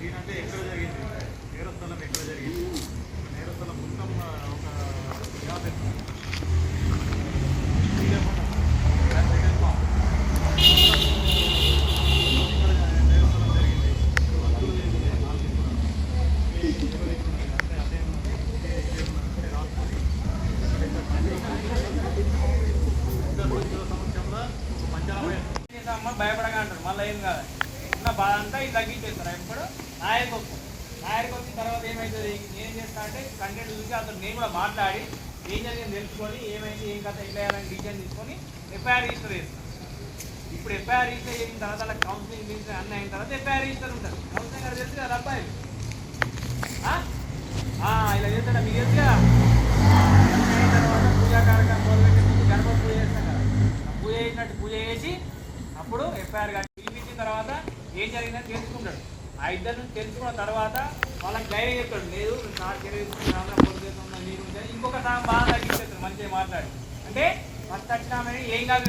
దీనంటే అది అంటే ఎక్కడ జరిగింది? నేరస్థలం ఎక్కడ జరిగింది? భయపడగా అంటారు మళ్ళీ ఏం కాదు ఉన్న బాధ అంతా ఇది తగ్గించేస్తారు ఎప్పుడు నాయకు వస్తారు నాయకు వచ్చిన తర్వాత ఏమవుతుంది నేను చేస్తా అంటే కంటెంట్ చూసి అతను నేను కూడా మాట్లాడి ఏం జరిగింది తెలుసుకొని ఏమైంది ఏం కథ ఎట్లా వేయాలని డిసిజన్ తీసుకొని ఎఫ్ఐఆర్ రిజిస్టర్ చేస్తాను ఇప్పుడు ఎఫ్ఐఆర్ రిజిస్టర్ చేసిన తర్వాత అలా కౌన్సిలింగ్ అన్నీ అయిన తర్వాత ఎఫ్ఐఆర్ రిజిస్టర్ ఉంటుంది కౌన్సిలింగ్ గారు తెలుసు కదా అబ్బాయి ఆ? ఆ, ఇలా చేస్తాడా మీకు తెలుసు కదా అన్నీ అయిన తర్వాత పూజా కార్యక్రమం మొదలుపెట్టి ముందు గణపతి పూజ చేస్తాం కదా ఆ పూజ చేసినట్టు పూజ చేసి అప్పుడు ఎఫ్ఐఆర్ గారు పిలిపించిన తర్వాత ఏం జరిగిందని తెలుసుకుంటాడు. ఆ ఇద్దరు తెలుసుకున్న తర్వాత వాళ్ళకి ధైర్యం చెప్తాడు. లేదు నా చర్య తీసుకున్నాను ఇంకొక సాగం బాగా తగ్గించేస్తాడు మంచిగా మాట్లాడి. అంటే ఫస్ట్ వచ్చినామని ఏం కాదు.